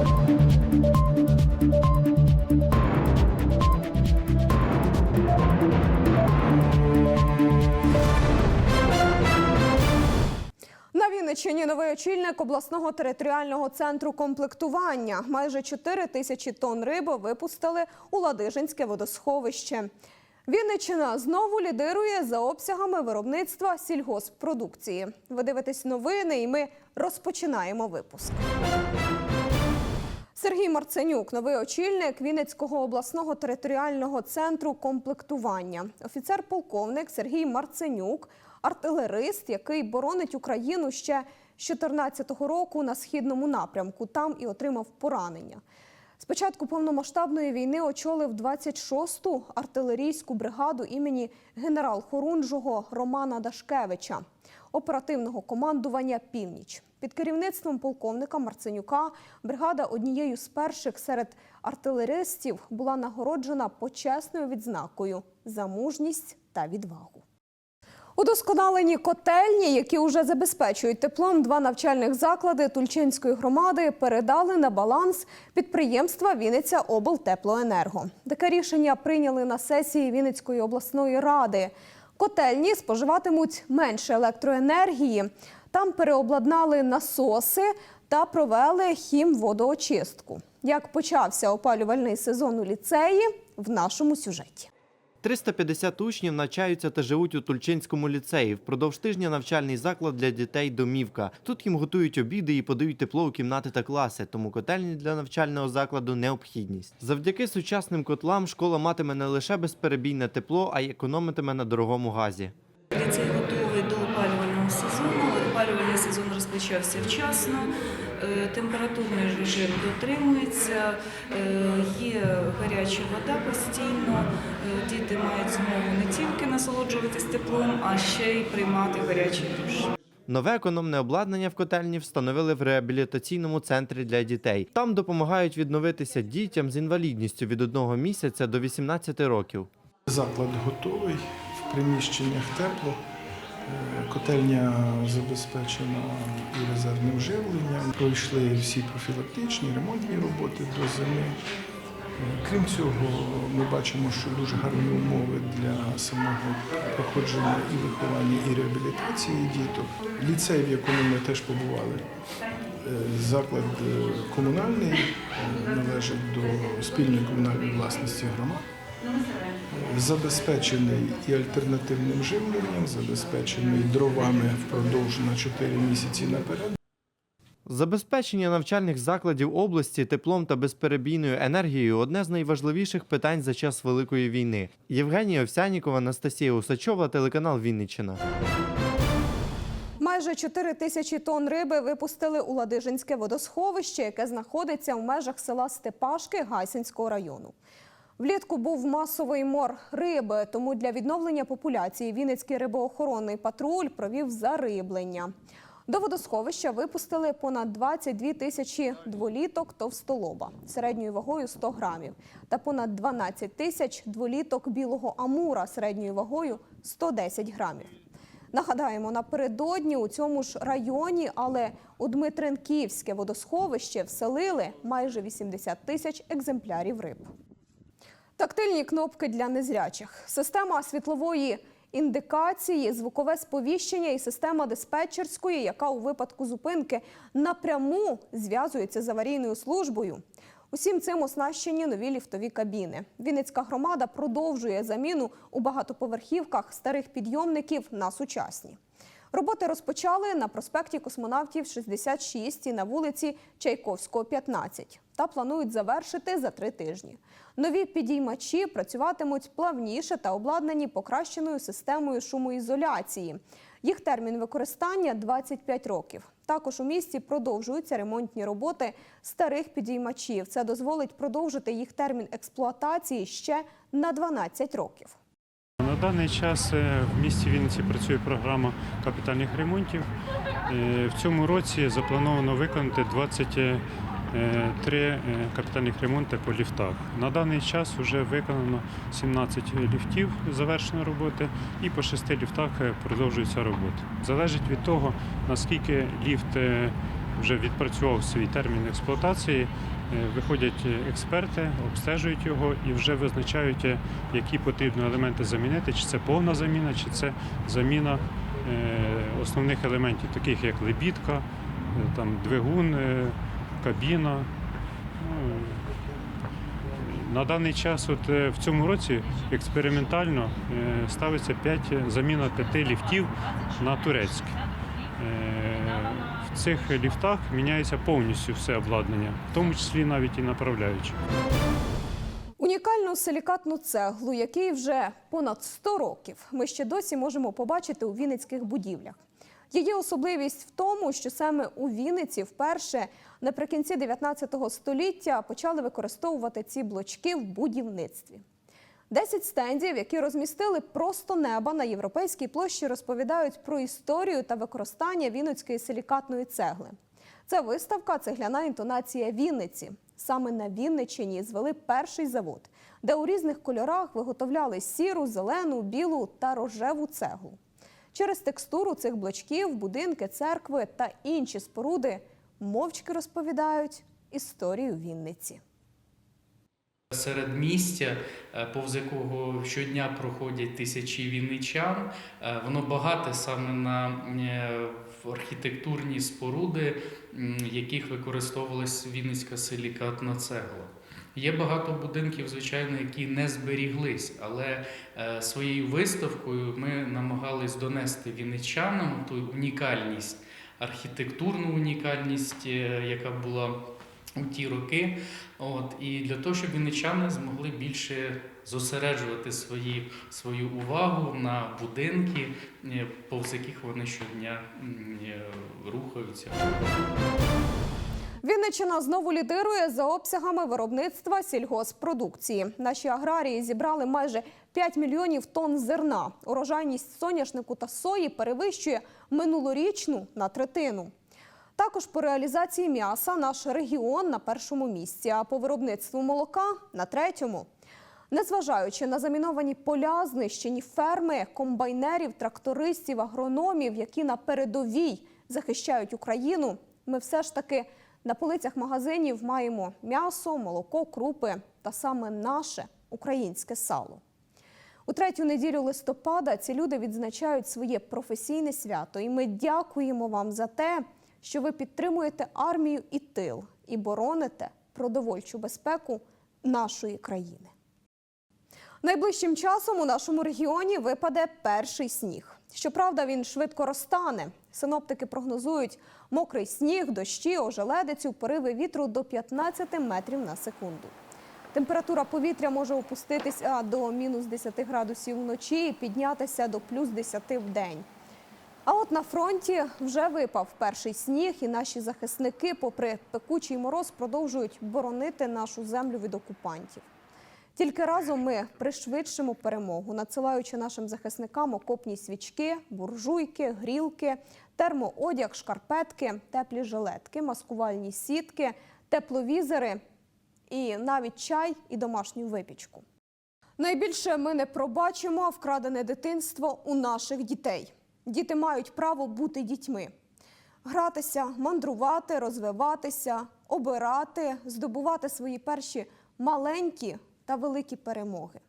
На Вінниччині новий очільник обласного територіального центру комплектування. Майже 4 тисячі тонн риби випустили у Ладижинське водосховище. Вінниччина знову лідирує за обсягами виробництва сільгосппродукції. Ви дивитесь новини, і ми розпочинаємо випуск. Сергій Марценюк, новий очільник Вінницького обласного територіального центру комплектування. Офіцер-полковник Сергій Марценюк, артилерист, який боронить Україну ще з 2014 року на східному напрямку. Там і отримав поранення. Спочатку повномасштабної війни очолив 26-ту артилерійську бригаду імені генерал-хорунжого Романа Дашкевича оперативного командування Північ. Під керівництвом полковника Марценюка бригада однією з перших серед артилеристів була нагороджена почесною відзнакою за мужність та відвагу. Удосконалені котельні, які вже забезпечують теплом два навчальних заклади Тульчинської громади, передали на баланс підприємства Вінниця облтеплоенерго. Таке рішення прийняли на сесії Вінницької обласної ради. Котельні споживатимуть менше електроенергії. Там переобладнали насоси та провели хімводоочистку. Як почався опалювальний сезон у ліцеї в нашому сюжеті. 350 учнів навчаються та живуть у Тульчинському ліцеї. Впродовж тижня навчальний заклад для дітей домівка. Тут їм готують обіди і подають тепло у кімнати та класи, тому котельні для навчального закладу необхідність. Завдяки сучасним котлам школа матиме не лише безперебійне тепло, а й економитиме на дорогому газі. Ліцей готовий до опалювального сезону. Опалювальний сезон розпочався вчасно. Е, Температурний режим дотримується, е, є гаряча вода постійно. Е, Діти мають змогу не тільки насолоджуватись теплом, а ще й приймати гарячий душ. Нове економне обладнання в котельні встановили в реабілітаційному центрі для дітей. Там допомагають відновитися дітям з інвалідністю від одного місяця до 18 років. Заклад готовий, в приміщеннях тепло. Котельня забезпечена і резервним живленням. Пройшли всі профілактичні, ремонтні роботи до зими. Крім цього, ми бачимо, що дуже гарні умови для самого проходження і виховання, і реабілітації діток. Ліцей, в якому ми теж побували, е, заклад е, комунальний, е, належить до спільної комунальної власності громад забезпечений і альтернативним живленням, забезпечений дровами впродовж на 4 місяці наперед. Забезпечення навчальних закладів області теплом та безперебійною енергією одне з найважливіших питань за час Великої війни. Євгенія Овсянікова, Анастасія Усачова, телеканал Вінниччина. Майже 4 тисячі тонн риби випустили у Ладижинське водосховище, яке знаходиться в межах села Степашки Гайсинського району. Влітку був масовий мор риби, тому для відновлення популяції Вінницький рибоохоронний патруль провів зариблення. До водосховища випустили понад 22 тисячі дволіток товстолоба середньою вагою 100 грамів та понад 12 тисяч дволіток білого амура середньою вагою 110 грамів. Нагадаємо, напередодні у цьому ж районі, але у Дмитренківське водосховище вселили майже 80 тисяч екземплярів риб. Тактильні кнопки для незрячих, система світлової індикації, звукове сповіщення і система диспетчерської, яка у випадку зупинки напряму зв'язується з аварійною службою. Усім цим оснащені нові ліфтові кабіни. Вінницька громада продовжує заміну у багатоповерхівках старих підйомників на сучасні. Роботи розпочали на проспекті космонавтів 66 і на вулиці Чайковського, 15 та планують завершити за три тижні. Нові підіймачі працюватимуть плавніше та обладнані покращеною системою шумоізоляції. Їх термін використання 25 років. Також у місті продовжуються ремонтні роботи старих підіймачів. Це дозволить продовжити їх термін експлуатації ще на 12 років. Даний час е, в місті Вінниці працює програма капітальних ремонтів. Е, В цьому році заплановано виконати 23 е, капітальних ремонти по ліфтах. На даний час вже виконано 17 ліфтів завершено роботи і по 6 ліфтах продовжується робота. Залежить від того, наскільки ліфт вже відпрацював свій термін експлуатації. Е, Виходять експерти, обстежують його і вже визначають, е, які потрібно елементи замінити, чи це повна заміна, чи це заміна е, основних елементів, таких як лебідка, е, там, двигун, е, кабіна. Ну, на даний час, от е, в цьому році, експериментально е, ставиться 5, заміна п'яти ліфтів на турецькі. Цих ліфтах міняється повністю все обладнання, в тому числі навіть і направляючі. Унікальну силікатну цеглу, якій вже понад 100 років, ми ще досі можемо побачити у вінницьких будівлях. Її особливість в тому, що саме у Вінниці вперше наприкінці 19 століття почали використовувати ці блочки в будівництві. Десять стендів, які розмістили просто неба на європейській площі, розповідають про історію та використання вінницької силікатної цегли. Це виставка Цегляна інтонація Вінниці. Саме на Вінниччині звели перший завод, де у різних кольорах виготовляли сіру, зелену, білу та рожеву цеглу. Через текстуру цих блочків будинки, церкви та інші споруди мовчки розповідають історію Вінниці. Середмістя, е, повз якого щодня проходять тисячі вінничан, е, воно багате саме на е, архітектурні споруди, яких використовувалась вінницька силікатна цегла. Є багато будинків, звичайно, які не зберіглись, але своєю виставкою ми намагались донести вінничанам ту унікальність, архітектурну унікальність, яка була у ті роки. От, і для того, щоб вінничани змогли більше зосереджувати свої, свою увагу на будинки, е, повз яких вони щодня е, рухаються. Вінниччина знову лідирує за обсягами виробництва сільгоспродукції. Наші аграрії зібрали майже 5 мільйонів тонн зерна. Урожайність соняшнику та сої перевищує минулорічну на третину. Також по реалізації м'яса наш регіон на першому місці, а по виробництву молока на третьому. Незважаючи на заміновані поля, знищені ферми, комбайнерів, трактористів, агрономів, які на передовій захищають Україну, ми все ж таки на полицях магазинів маємо м'ясо, молоко, крупи та саме наше українське сало. У третю неділю листопада ці люди відзначають своє професійне свято, і ми дякуємо вам за те, що ви підтримуєте армію і тил і бороните продовольчу безпеку нашої країни. Найближчим часом у нашому регіоні випаде перший сніг. Щоправда, він швидко розтане. Синоптики прогнозують мокрий сніг, дощі, ожеледицю, пориви вітру до 15 метрів на секунду. Температура повітря може опуститися до мінус 10 градусів вночі і піднятися до плюс 10 в день. А от на фронті вже випав перший сніг, і наші захисники, попри пекучий мороз, продовжують боронити нашу землю від окупантів. Тільки разом ми пришвидшимо перемогу, надсилаючи нашим захисникам окопні свічки, буржуйки, грілки, термоодяг, шкарпетки, теплі жилетки, маскувальні сітки, тепловізори і навіть чай і домашню випічку. Найбільше ми не пробачимо вкрадене дитинство у наших дітей. Діти мають право бути дітьми, гратися, мандрувати, розвиватися, обирати, здобувати свої перші маленькі та великі перемоги.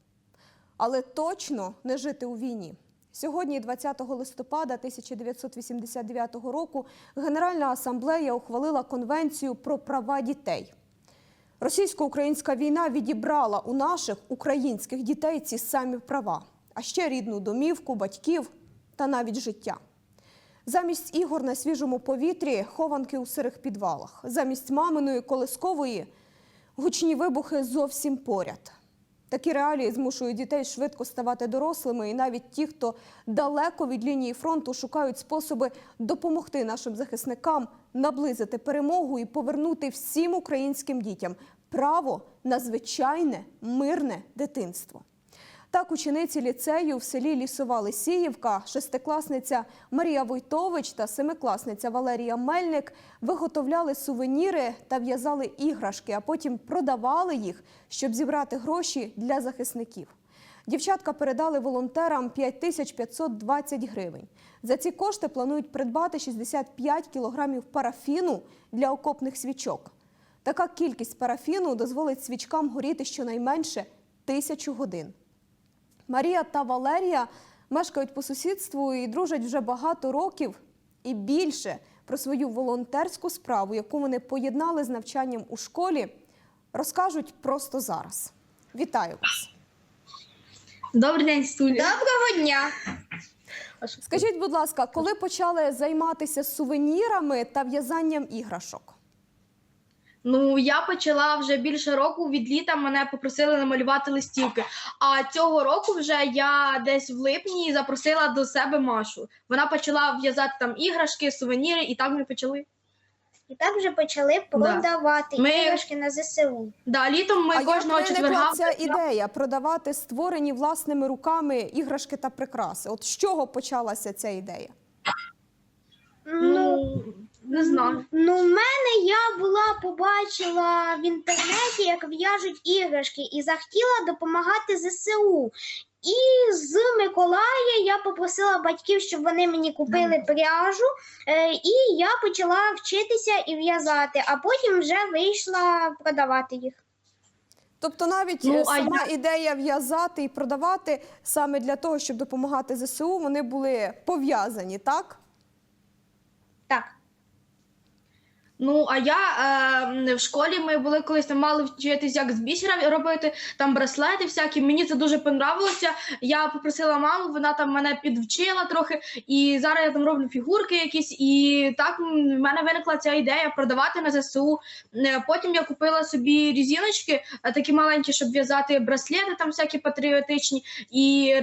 Але точно не жити у війні. Сьогодні, 20 листопада 1989 року, Генеральна асамблея ухвалила конвенцію про права дітей. Російсько-українська війна відібрала у наших українських дітей ці самі права, а ще рідну домівку, батьків та навіть життя. Замість ігор на свіжому повітрі хованки у сирих підвалах, замість маминої колискової гучні вибухи зовсім поряд. Такі реалії змушують дітей швидко ставати дорослими, і навіть ті, хто далеко від лінії фронту шукають способи допомогти нашим захисникам наблизити перемогу і повернути всім українським дітям право на звичайне мирне дитинство. Так, учениці ліцею в селі Лісова Лисіївка, шестикласниця Марія Войтович та семикласниця Валерія Мельник виготовляли сувеніри та в'язали іграшки, а потім продавали їх, щоб зібрати гроші для захисників. Дівчатка передали волонтерам 5520 гривень. За ці кошти планують придбати 65 кілограмів парафіну для окопних свічок. Така кількість парафіну дозволить свічкам горіти щонайменше тисячу годин. Марія та Валерія мешкають по сусідству і дружать вже багато років і більше про свою волонтерську справу, яку вони поєднали з навчанням у школі, розкажуть просто зараз. Вітаю вас! Добрий день, студія. Доброго дня. Скажіть, будь ласка, коли почали займатися сувенірами та в'язанням іграшок? Ну я почала вже більше року. Від літа мене попросили намалювати листівки. А цього року вже я десь в липні запросила до себе Машу. Вона почала в'язати там іграшки, сувеніри, і так ми почали. І так вже почали продавати Ми- іграшки на ЗСУ. Да, літом ми а кожного як четверга. ця ідея продавати створені власними руками іграшки та прикраси? От з чого почалася ця ідея? Ну, Ну не знаю. ну, в мене я була побачила в інтернеті, як в'яжуть іграшки, і захотіла допомагати ЗСУ. І з Миколая я попросила батьків, щоб вони мені купили пряжу, е, і я почала вчитися і в'язати, а потім вже вийшла продавати їх. Тобто навіть Ну, е, сама ідея в'язати і продавати саме для того, щоб допомагати ЗСУ, вони були пов'язані? Так. Ну, а я е, в школі ми були колись там мали вчитись, як з бісера робити, там браслети всякі. Мені це дуже понравилося. Я попросила маму, вона там мене підвчила трохи, і зараз я там роблю фігурки якісь. І так в мене виникла ця ідея продавати на ЗСУ. Е, Потім я купила собі різіночки, е, такі маленькі, щоб в'язати браслети, там всякі патріотичні. І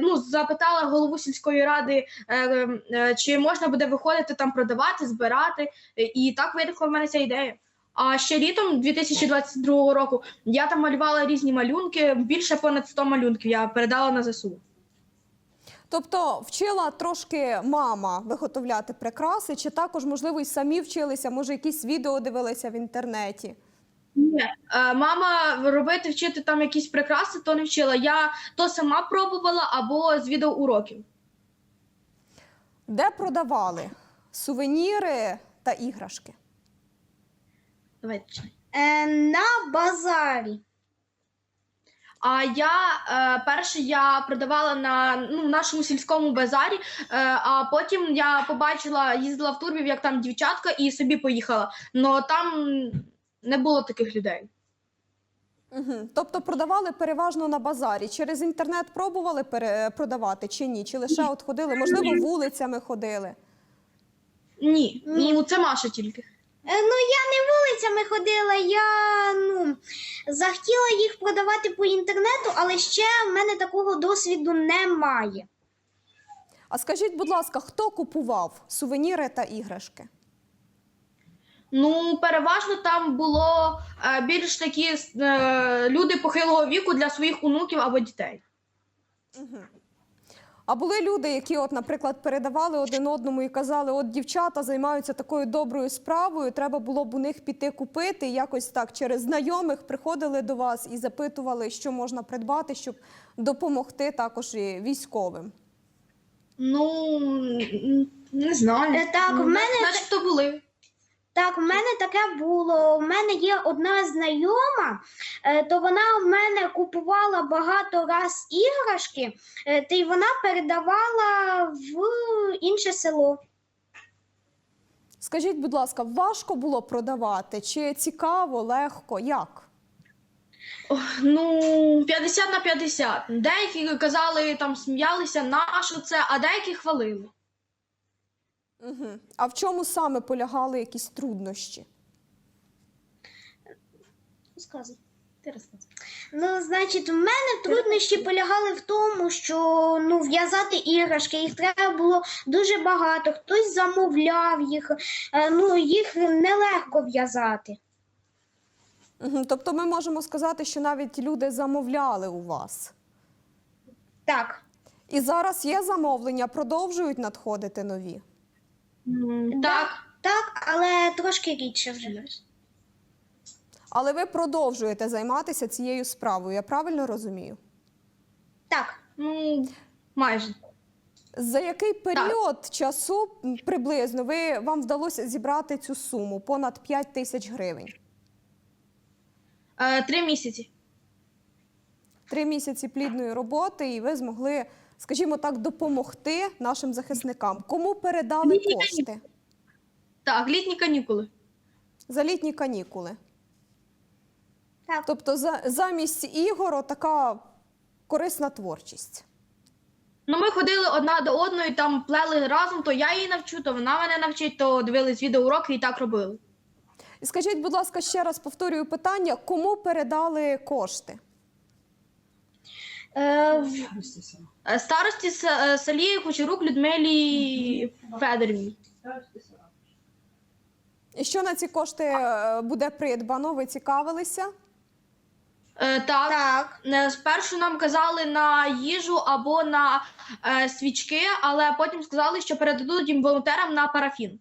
ну, запитала голову сільської ради, е, е, чи можна буде виходити там продавати, збирати. І так виникла в мене ця ідея. А ще літом 2022 року я там малювала різні малюнки, більше понад 100 малюнків я передала на ЗСУ. Тобто вчила трошки мама виготовляти прикраси, чи також, можливо, і самі вчилися, може, якісь відео дивилися в інтернеті. Ні. Е, Мама робити, вчити там якісь прикраси, то не вчила. Я то сама пробувала або з відеоуроків. Де продавали сувеніри та іграшки? Давайте. читай. Е, на базарі. А я е, перше я продавала на ну, нашому сільському базарі, е, а потім я побачила, їздила в Турбів, як там дівчатка, і собі поїхала. Но там не було таких людей. Угу. Тобто продавали переважно на базарі. Через інтернет пробували пере- продавати чи ні? Чи лише от ходили, можливо, вулицями ходили? Ні, Ні. ну це Маша тільки. Е, Ну, я не вулицями ходила, я ну, захотіла їх продавати по інтернету, але ще в мене такого досвіду немає. А скажіть, будь ласка, хто купував сувеніри та іграшки? Ну, переважно там було е, більш такі е, люди похилого віку для своїх онуків або дітей. А були люди, які, от, наприклад, передавали один одному і казали, от дівчата займаються такою доброю справою, треба було б у них піти купити. І якось так через знайомих приходили до вас і запитували, що можна придбати, щоб допомогти також і військовим. Ну не знаю. Е, так, в Ну, мене значить, то були. Так, в мене таке було. У мене є одна знайома, е, то вона в мене купувала багато раз іграшки, е, та й вона передавала в інше село. Скажіть, будь ласка, важко було продавати? Чи цікаво, легко? Як? Ну, 50 на 50. Деякі казали, там сміялися, на що це, а деякі хвалили. Угу. А в чому саме полягали якісь труднощі? Розказуй. Ти розказуй. Ну, значить, в мене труднощі полягали в тому, що ну, в'язати іграшки, їх треба було дуже багато, хтось замовляв їх, е, ну, їх нелегко в'язати. Угу. Тобто ми можемо сказати, що навіть люди замовляли у вас. Так. І зараз є замовлення, продовжують надходити нові. Так. Так, але трошки рідше вже. Але ви продовжуєте займатися цією справою, я правильно розумію? Так. Ну, майже. За який період часу м, приблизно ви вам вдалося зібрати цю суму понад 5 тисяч гривень? Е, три місяці. Три місяці плідної роботи, і ви змогли, скажімо так, допомогти нашим захисникам. Кому передали Літні кошти Так, літні канікули. за літні канікули? Так. Тобто, за, замість ігор така корисна творчість. Ну, ми ходили одна до одної, там плели разом, то я її навчу, то вона мене навчить, то дивились відеоуроки і так робили. Скажіть, будь ласка, ще раз повторюю питання: кому передали кошти? Е, Е, Старості С- е, Салії Кучерук Людмилі Федорівні. І що на ці кошти е, буде придбано? Ви цікавилися? Е, так. так. Е, Спершу нам казали на їжу або на е, свічки, але потім сказали, що передадуть їм волонтерам на парафін.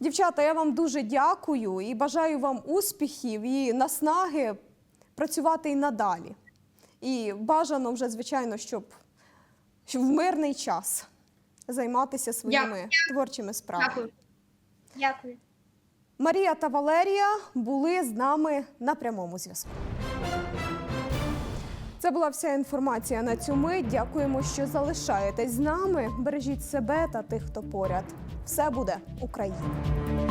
Дівчата, я вам дуже дякую і бажаю вам успіхів і наснаги працювати і надалі. І бажано вже, звичайно, щоб, щоб в мирний час займатися своїми творчими справами. Дякую. Дякую. Марія та Валерія були з нами на прямому зв'язку. Це була вся інформація на цю мить. Дякуємо, що залишаєтесь з нами. Бережіть себе та тих, хто поряд. Все буде Україна!